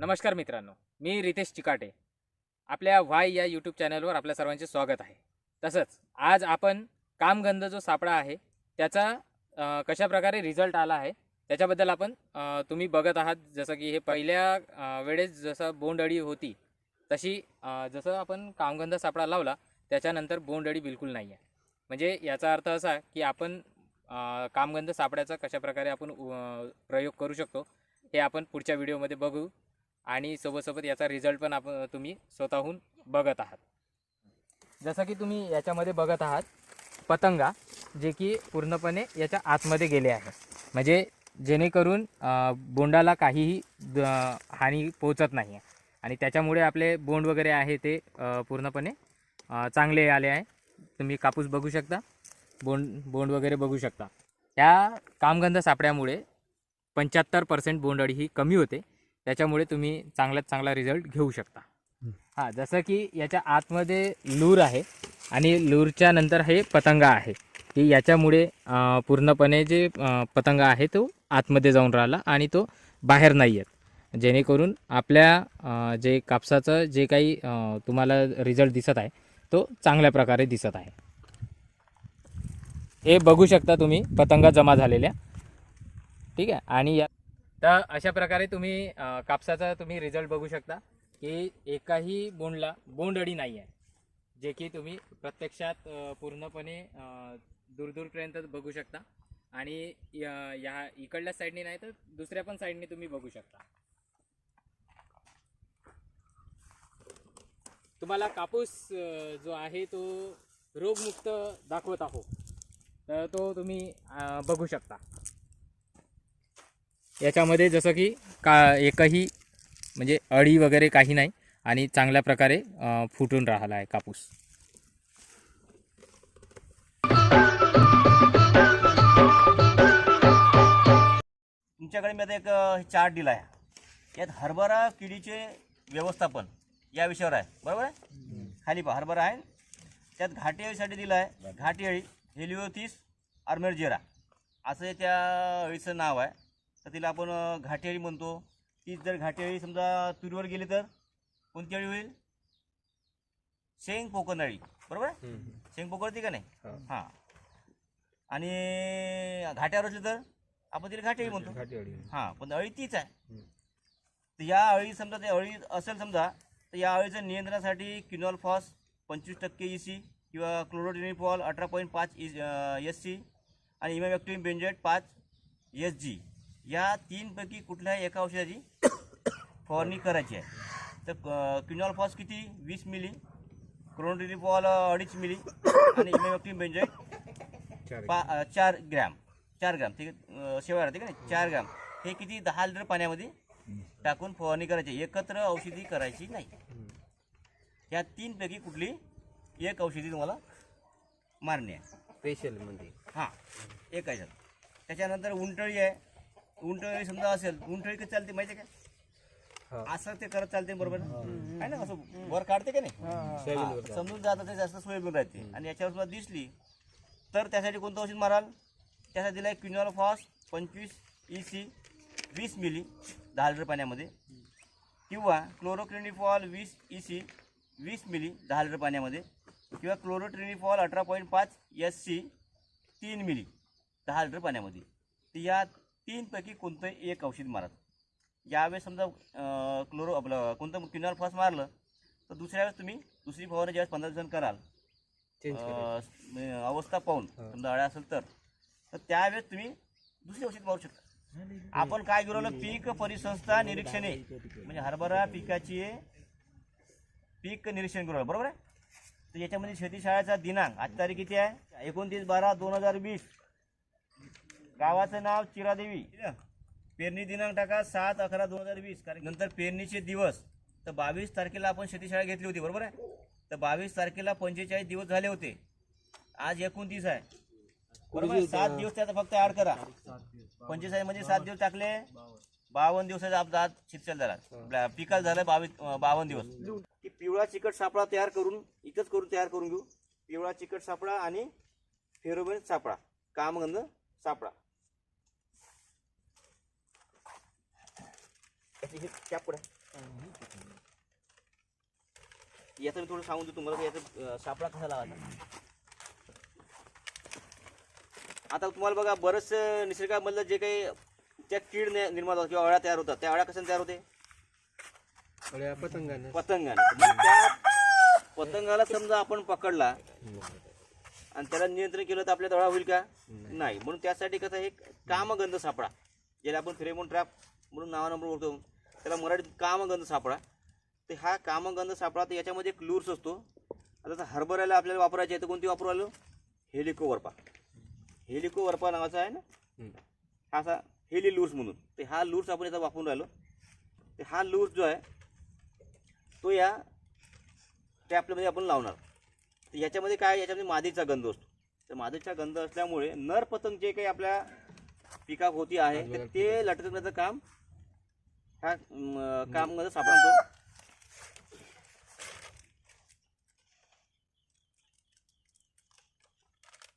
नमस्कार मित्रांनो मी रितेश चिकाटे. आपल्या व्हाय या यूट्यूब चॅनलवर आपल्या सर्वांचे स्वागत आहे. तसंच आज आपण कामगंध जो सापळा आहे त्याचा कशाप्रकारे कशा प्रकारे रिझल्ट आला आहे त्याच्याबद्दल आपण तुम्ही बघत आहात. जसं की हे पहिल्या वेळेस जसं बोंडअळी होती तशी जसं आपण कामगंध सापळा लावला त्याच्यानंतर बोंडअळी बिलकुल नाही आहे म्हणजे याचा अर्थ असा की आपण कामगंध सापड्याचा कशाप्रकारे आपण प्रयोग करू शकतो हे आपण पुढच्या व्हिडिओमध्ये बघू. आणि सोबतसोबत याचा रिझल्ट पण आपण तुम्ही स्वतःहून बघत आहात. जसं की तुम्ही याच्यामध्ये बघत आहात पतंगा जे की पूर्णपणे याच्या आतमध्ये गेले आहे. म्हणजे जेणेकरून बोंडाला काहीही द- हानी पोहोचत नाही आहे. आणि त्याच्यामुळे आपले बोंड वगैरे आहे ते पूर्णपणे चांगले आले आहे. तुम्ही कापूस बघू शकता बोंड बोंड वगैरे बघू शकता. या कामगंध सापड्यामुळे पंच्याहत्तर पर्सेंट बोंडअळी ही कमी होते. त्याच्यामुळे तुम्ही चांगल्यात चांगला रिझल्ट घेऊ शकता. हां जसं की याच्या आतमध्ये लूर आहे आणि लूरच्या नंतर हे पतंगा आहे. की याच्यामुळे पूर्णपणे जे पतंगा आहे तो आतमध्ये जाऊन राहिला आणि तो बाहेर नाही येत. जेणेकरून आपल्या जे कापसाचं जे काही तुम्हाला रिझल्ट दिसत आहे तो चांगल्या प्रकारे दिसत आहे. हे बघू शकता तुम्ही पतंगा जमा झालेल्या. ठीक आहे? आणि या तर अशा प्रकारे तुम्ही कापसाचा तुम्ही रिझल्ट बघू शकता की एकाही बोंडला बोंडअळी नाही आहे. जे की तुम्ही प्रत्यक्षात पूर्णपणे दूरदूरपर्यंत बघू शकता. आणि या या इकडल्या साईडने नाही तर दुसऱ्या पण साईडने तुम्ही बघू शकता. तुम्हाला कापूस जो आहे तो रोगमुक्त दाखवत आहो. तर तो तुम्ही बघू शकता. याच्यामध्ये जसं की का एकही म्हणजे अळी वगैरे काही नाही आणि चांगल्या प्रकारे फुटून राहिला आहे कापूस. तुमच्याकडे मी आता एक चार्ट दिला आहे यात हरभरा किडीचे व्यवस्थापन या विषयावर आहे. बरोबर आहे? खाली पहा हरभरा आहे. त्यात घाटी अळीसाठी दिलं आहे घाटी अळी हेलिओथिस आर्मेरजेरा असं त्या अळीचं नाव आहे. तर तिला आपण अ, घाटी अळी म्हणतो. ती जर घाटी अळी समजा तुरीवर गेली तर कोणती अळी होईल? शेंग अळी. बरोबर? आहे शेंग पोकळती का नाही? हां. आणि घाट्यावर असली तर आपण तिला घाटी अळी म्हणतो हां पण अळी तीच आहे. तर या अळी समजा ते अळी असेल समजा तर या अळीचं नियंत्रणासाठी किनॉल फॉस पंचवीस टक्के ई सी किंवा क्लोरोडिनिफॉल अठरा पॉईंट पाच एस सी आणि इमॅमॅक्टिन बेंजेट पाच एस जी या तीनपैकी कुठल्याही एका औषधाची फवारणी करायची आहे? तर किनॉल फॉस किती? वीस मिली क्लोरोडिनिफॉल अडीच मिली आणि इमॅमॅक्टिन बेंजेट पा चार ग्रॅम. चार ग्रॅम. ठीक आहे? शेवाळ राहते का नाही? चार ग्रॅम. हे किती? दहा लिटर पाण्यामध्ये टाकून फवारणी करायची एकत्र औषधी करायची नाही. या तीनपैकी कुठली एक औषधी तुम्हाला मारणे आहे? स्पेशल म्हणजे हां. एक आहे. त्याच्यानंतर उंटळी आहे. उंटळी समजा असेल उंटळी कधी चालते माहिती आहे हा. का असं ते करत चालते बरोबर? आहे ना असं वर काढते का नाही? हा, समजून जातं ते जास्त सोयाबीन राहते. आणि याच्यावर तुला दिसली तर त्यासाठी कोणतं औषध माराल? त्यासाठी दिलं आहे क्विनॉल फॉस पंचवीस ई सी वीस मिली दहा लिटर पाण्यामध्ये. किंवा क्लोरोक्रिनिफॉल वीस ई सी वीस मिली दहा लिटर पाण्यामध्ये. किंवा क्लोरोट्रिनिफॉल अठरा पॉईंट पाच एस सी तीन मिली दहा लिटर पाण्यामध्ये. तर या तीनपैकी कोणतंही एक औषध मारत यावेळेस समजा क्लोरो आपलं कोणतं क्विनॉल फॉस मारलं तर दुसऱ्या वेळेस तुम्ही दुसरी फवारणी ज्यावेळेस पंधरा दिवसांनी कराल म्हणजे अवस्था पाहून समजा अळ्या असेल तर तर त्यावेळेस तुम्ही दुसरी औषध मारू शकता. आपण काय गिरवलं पीक परिसंस्था निरीक्षणे म्हणजे हरभरा पिकाची पीक निरीक्षण करू बरोबर आहे? तर याच्यामध्ये शेती शाळेचा दिनांक आज तारीख किती आहे? एकोणतीस बारा दोन हजार वीस. गावाचं नाव चिरादेवी. पेरणी दिनांक टाका सात अकरा दोन हजार वीस. कारण नंतर पेरणीचे दिवस. तर बावीस तारखेला आपण शेतीशाळा घेतली होती बरोबर आहे? तर बावीस तारखेला पंचेचाळीस दिवस झाले होते. आज एकोणतीस आहे. बरोबर सात दिवस त्याचा फक्त ऍड करा. पंचेचाळीसमध्ये सात दिवस टाकले. बावन्न दिवसाचा आपला आज शिक्षण झाला. पिकाला झालं बावीस बावन्न दिवस. की पिवळा चिकट सापळा तयार करून इथंच करून तयार करून घेऊ. पिवळा चिकट सापळा आणि फेरोबेन सापळा. कामगंध सापळा. त्याची हे कॅप पुढे. याचं मी थोडं सांगून देतो तुम्हाला याचा सापळा कसा लावायचा. आता तुम्हाला बघा बरंच निसर्गामधलं जे काही त्या कीड निर्माण होतात किंवा अळ्या तयार होतात त्या अळ्या कशाने तयार होते? अळ्या पतंगाने. पतंगाने. मग त्या पतंगाला समजा आपण पकडला आणि त्याला नियंत्रण केलं तर आपल्या दळा होईल का? नाही. म्हणून त्यासाठी कसं हे कामगंध सापळा ज्याला आपण फिरेमोन ट्रॅप म्हणून नावानं ओळखतो. त्याला मराठीत कामगंध सापळा तर हा कामगंध सापळा तर याच्यामध्ये एक लूर्स असतो. आता हरभऱ्याला आपल्याला वापरायचे आहे तर कोणती वापरू आलो? हेलिको वरपा हेलिको वरपा नावाचा आहे ना. हा असा हेली लूर्स म्हणून. ते हा लूर्स आपण याचा वापरून राहिलो. ते हा लूर्स जो आहे तो या टॅपमध्ये आपण लावणार. तर याच्यामध्ये काय याच्यामध्ये मादीचा गंध असतो. तर मादीचा गंध असल्यामुळे नर पतंग जे काही आपल्या पिकात होती आहे ते लटकण्याचं काम ह्या अं, काममध्ये सापडतो.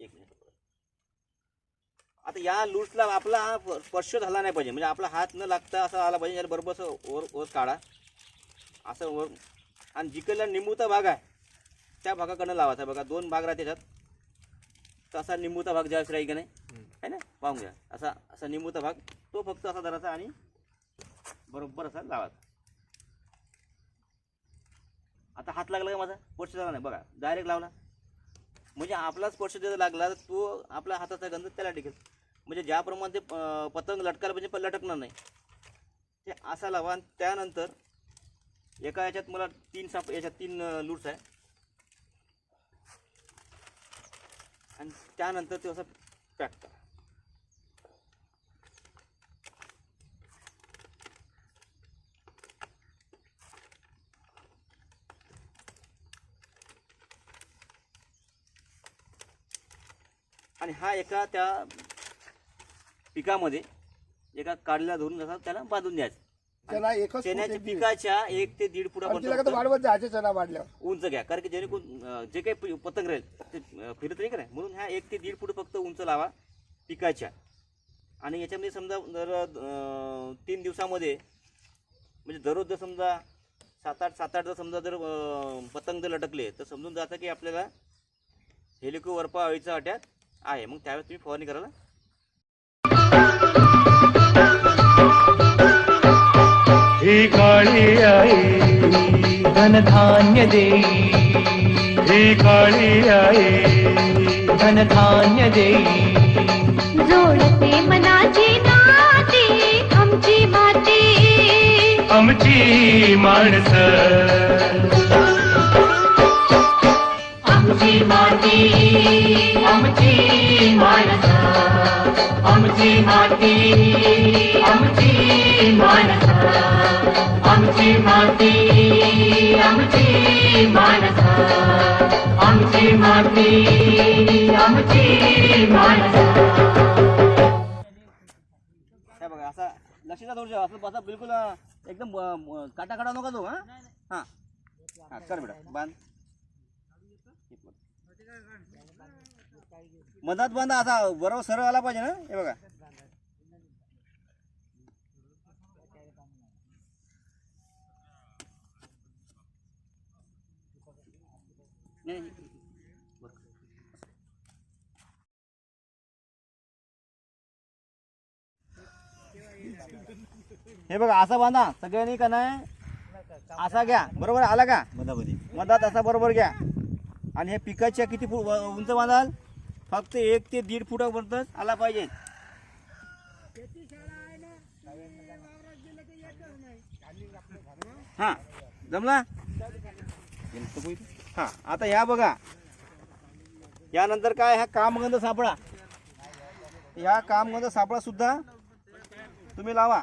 एक मिनिट. आता या लूट्सला आपला हा स्पर्श झाला नाही पाहिजे. म्हणजे आपला हात न लागता असा आला पाहिजे. बरोबर असं वर वर काढा. असं वर. आणि जिकडला निंबूचा भाग आहे त्या भागाकडनं लावायचा बघा दोन भाग राहते त्याच्यात तर असा निंबूचा भाग ज्यावेळेस राहील का नाही? आहे ना? पाहून घ्या. असा असा निंबूचा भाग. तो फक्त असा धरायचा आणि बरोबर असा लावायचा आता हात लागला का माझा? स्पर्श झाला नाही. बघा डायरेक्ट लावला. म्हणजे आपला स्पर्श जर लागला तर तो आपला हाताचा गंध त्याला टिकेल. म्हणजे ज्याप्रमाणे ते पतंग लटकायला म्हणजे पण लटकणार नाही. ते असा लावा आणि त्यानंतर एका याच्यात मला तीन साप याच्यात तीन लूट्स आहे. आणि त्यानंतर ते असं पॅक करा. आणि हा एका त्या पिकामध्ये एका काढला धरून जसा त्याला बांधून द्यायचा. त्याला एकच चण्याच्या फूट येते. पिकाच्या एक ते दीड आणि तिला कसं फुटापर्यंत वाढवत जायचे चणा वाढल्यावर. उंच घ्या. कारण की जेणेकरून अं, जे काही प- पतंग राहील ते अं, फिरत नाही का नाही? म्हणून ह्या एक ते दीड फूट फक्त उंच लावा पिकाच्या. आणि याच्यामध्ये समजा जर अं, तीन दिवसामध्ये म्हणजे दररोज जर समजा सात आठ सात आठ जर समजा जर अं, पतंग जर लटकले तर समजून जातं की आपल्याला हेलिको वरपा अळीचा अटॅक आहे मग त्यावेळेस तुम्ही फवारणी करायला? ही काळी आई धनधान्य देई ही काळी आई धनधान्य देई जोडते मनाची नाती आमची माती. आमची माणसं. आमची माती. आमची माणसं आमची माती आमची माणसं आमची माती आमची माणसं आमची माती आमची माणसं बघा असा लक्षात थोडं असं असा बिलकुल एकदम अं, काटा काटा नका तो हां? हां. हां कर बेटा बांध. मधात बांधा असा बरोबर सरळ आला पाहिजे ना? हे बघा. हे बघा असा बांधा. सगळ्यांनी का नाही? असा घ्या. बरोबर आला का? मधामध्ये. मधात असा बरोबर घ्या. आणि हे पिकाच्या किती उंच बांधाल? फक्त एक ते दीड फुटापर्यंत आला पाहिजे. हा जमला? हा आता ह्या बघा. यानंतर काय हा कामगंध सापळा. ह्या कामगंध सापळा सुद्धा तुम्ही लावा.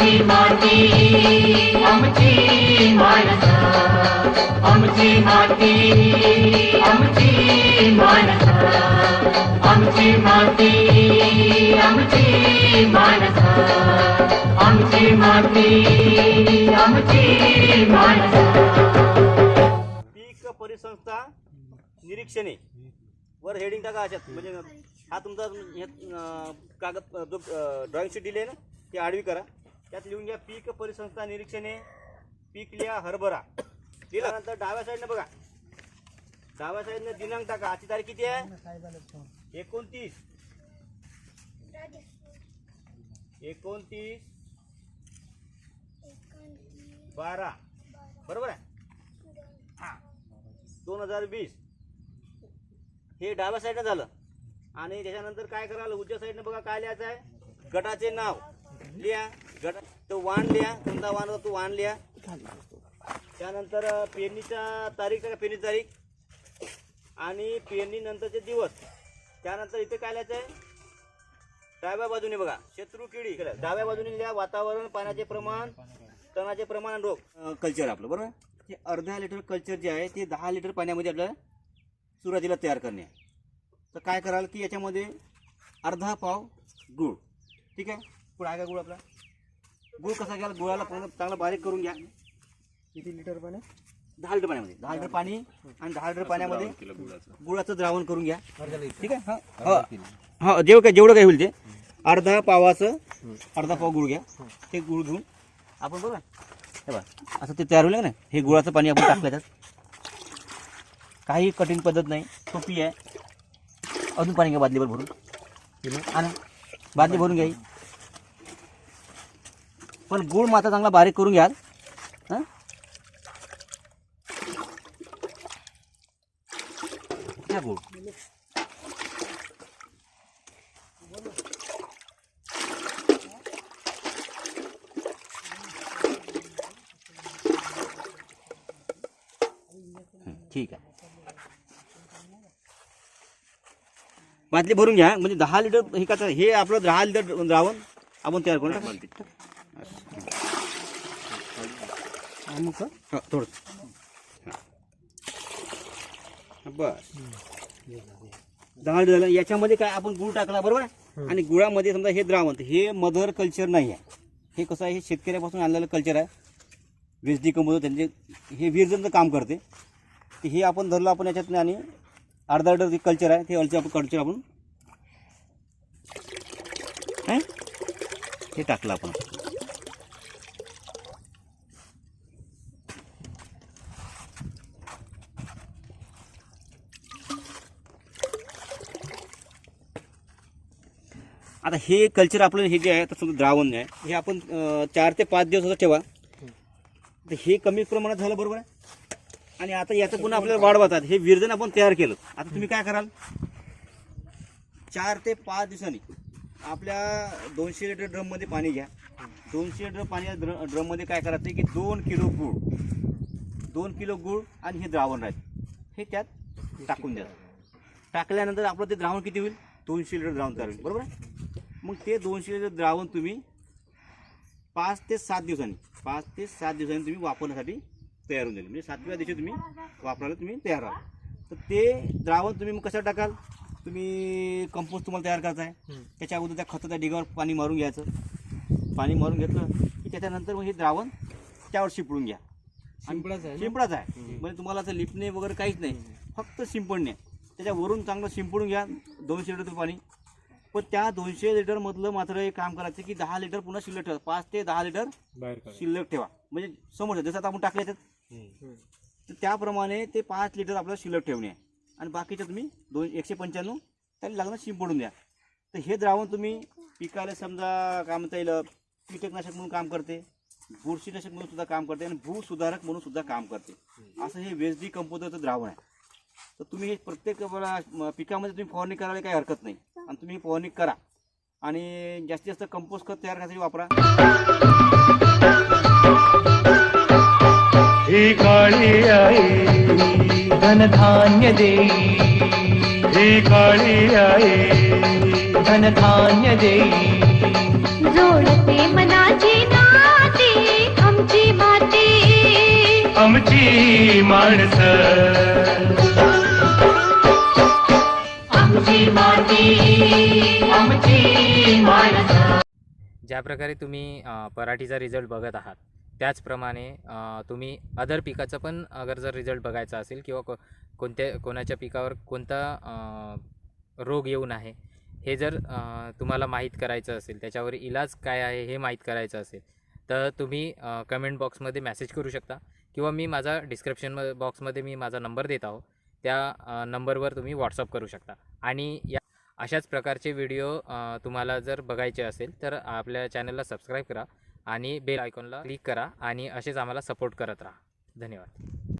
आमची माती आमची माणसं आमची माती आमची माणसं आमची माती आमची माणसं आमची माती आमची माणसं. पीक परिसंस्था निरीक्षणे. वर हेडिंग टाका अशात. म्हणजे हा तुमचा कागद जो ड्रॉइंग शीट दिली आहे ना ती आडवी करा. त्यात लिहून घ्या पीक परिसंस्था निरीक्षणे पीक लिहा हरभरा. त्यानंतर डाव्या साईडनं बघा. डाव्या साईडनं दिनांक टाका. आजची तारीख किती आहे? एकोणतीस. एकोणतीस. बारा. बरोबर आहे? दोन हजार वीस. हे डाव्या साईडनं झालं. आणि त्याच्यानंतर काय कराल उजव्या साईडनं बघा काय लिहायचं आहे? गटाचे नाव. लिहा गट तो वाण लिहा कोणता वाण होता तो वाण लिहा त्यानंतर पेरणीच्या पेरणीचा तारीख का? पेरणी तारीख. आणि पेरणीनंतरचे दिवस. त्यानंतर इथे काय लिहायचं आहे? डाव्या बाजूने बघा. शत्रू किडी. डाव्या बाजूने लिहा वातावरण पाण्याचे प्रमाण तणाचे प्रमाण आणि रोग. कल्चर आपलं बरोबर? हे अर्धा लिटर कल्चर जे आहे ते दहा लिटर पाण्यामध्ये आपल्याला सुरुवातीला तयार करणे आहे. तर काय कराल की याच्यामध्ये अर्धा पाव गूळ. ठीक आहे? गुळ आहे का गुळ आपला? गूळ कसा घ्याल? गुळाला पूर्ण चांगला बारीक करून घ्या. किती लिटर पाणी दहा लिटर पाण्यामध्ये. दहा लिटर पाणी आणि दहा लिटर पाण्यामध्ये गुळाचं. द्रावण करून घ्या. ठीक आहे? हा. हा हा जेवढं काय जेवढं काय होईल ते. अर्धा पावाचं अर्धा पाव गुळ घ्या. ते गुळ घेऊन आपण बघा. हे बघा. असं ते तयार होईल ना हे गुळाचं पाणी आपण टाकलं त्यात. काही कठीण पद्धत नाही. सोपी आहे. अजून पाणी घ्या बादलीवर भरून. आणि. बादली भरून घ्या ही. पण गुळ मात्र चांगला बारीक करून घ्याल. हां? घ्या गुळ. ठीक आहे. बाटली भरून घ्या. म्हणजे दहा लिटर हे का हे आपलं दहा लिटर द्रावण आपण तयार करून टाकू. अमुक थोडं. बस. दहा झालं. याच्यामध्ये काय आपण गुळ टाकला बरोबर? आणि गुळामध्ये समजा हे द्रावण हे मदर कल्चर नाही आहे. हे कसं आहे? हे शेतकऱ्यापासून आणलेलं कल्चर आहे. वेस्डी डिकंपोजर त्यांचे हे विरजनचं काम करते तर हे आपण धरलं आपण याच्यात आणि अर्धा जे कल्चर आहे ते अलचे आपण कल्चर आपण? हे टाकलं आपण. आता हे कल्चर आपलं हे जे आहे आता समजा द्रावण आहे हे आपण चार ते पाच दिवस ठेवा. तर हे कमी प्रमाणात झालं बरोबर आहे? आणि आता याचं पुन्हा आपल्याला वाढवतात हे विरजन आपण तयार केलं. आता तुम्ही काय कराल? चार ते पाच दिवसांनी आपल्या दोनशे लिटर ड्रममध्ये पाणी घ्या. दोनशे लिटर पाणी ड्र ड्रममध्ये काय करायचं की दोन किलो गूळ दोन किलो गूळ आणि हे द्रावण राहील. हे त्यात टाकून द्या. टाकल्यानंतर आपलं ते द्रावण किती होईल? दोनशे लिटर द्रावण तयार होईल. बरोबर आहे? मग ते दोनशे लिटर द्रावण तुम्ही पाच ते सात दिवसांनी पाच ते सात दिवसांनी तुम्ही वापरण्यासाठी तयार होऊन जाईल. म्हणजे सातव्या दिवशी तुम्ही वापरायला तुम्ही तयार राहाल तर ते द्रावण तुम्ही मग कसं टाकाल? तुम्ही कंपोस्ट तुम्हाला तयार करायचा आहे. त्याच्या अगोदर त्या खताच्या डिगावर पाणी मारून घ्यायचं. पाणी मारून घेतलं की त्याच्यानंतर मग हे द्रावण त्यावर शिपडून घ्या? शिंपडाच आहे म्हणजे तुम्हाला असं लिपणे वगैरे काहीच नाही. फक्त शिंपडणे. त्याच्यावरून चांगलं शिंपडून घ्या. दोनशे लिटर पाणी. पण त्या दोनशे लिटर मधलं मात्र एक काम करायचं की दहा लिटर पुन्हा शिल्लक ठेवा. पाच ते दहा लिटर बाहेर शिल्लक ठेवा. म्हणजे समोर जसं आता आपण टाकले त्यात. तर त्याप्रमाणे ते पाच लिटर आपल्याला शिल्लक ठेवणे आहे. आणि बाकीचे तुम्ही दोन एकशे पंच्याण्णव त्याला लागणं शिंपडून द्या. तर हे द्रावण तुम्ही पिकाला समजा काय म्हणता येईल कीटकनाशक म्हणून काम करते. बुरशीनाशक म्हणून सुद्धा काम करते. आणि भूसुधारक म्हणून सुद्धा काम करते. असं हे वेस्डी कंपोजरचं द्रावण आहे. तर तुम्ही हे प्रत्येक पिकामध्ये तुम्ही फवारणी करायला काही हरकत नाही. आणि तुम्ही फवारणी करा. आणि जास्तीत जास्त कंपोस्ट खत तयार करण्यासाठी वापरा. ही काळी आई धनधान्य देई ही काळी आई. धनधान्य देई जोडते मनाची नाती आमची माती. आमची माणसं. ज्या प्रकारे तुम्ही पराठीचा रिझल्ट बघत आहात त्याचप्रमाणे तुम्ही अदर पिकाचा पण अगर जर रिझल्ट बघायचा असेल किंवा को कोणत्या कोणाच्या पिकावर कोणता रोग येऊन आहे हे जर तुम्हाला माहीत करायचं असेल त्याच्यावर इलाज काय आहे हे माहीत करायचं असेल तर तुम्ही कमेंट बॉक्समध्ये मेसेज करू शकता किंवा मी माझा डिस्क्रिप्शन बॉक्समध्ये मी माझा नंबर देत आहो त्या नंबरवर तुम्ही व्हॉट्सअप करू शकता. आणि या अशाच प्रकारचे व्हिडिओ तुम्हाला जर बघायचे असेल तर आपल्या चॅनलला सबस्क्राईब करा आणि बेल आयकॉनला क्लिक करा आणि असेच आम्हाला सपोर्ट करत राहा. धन्यवाद.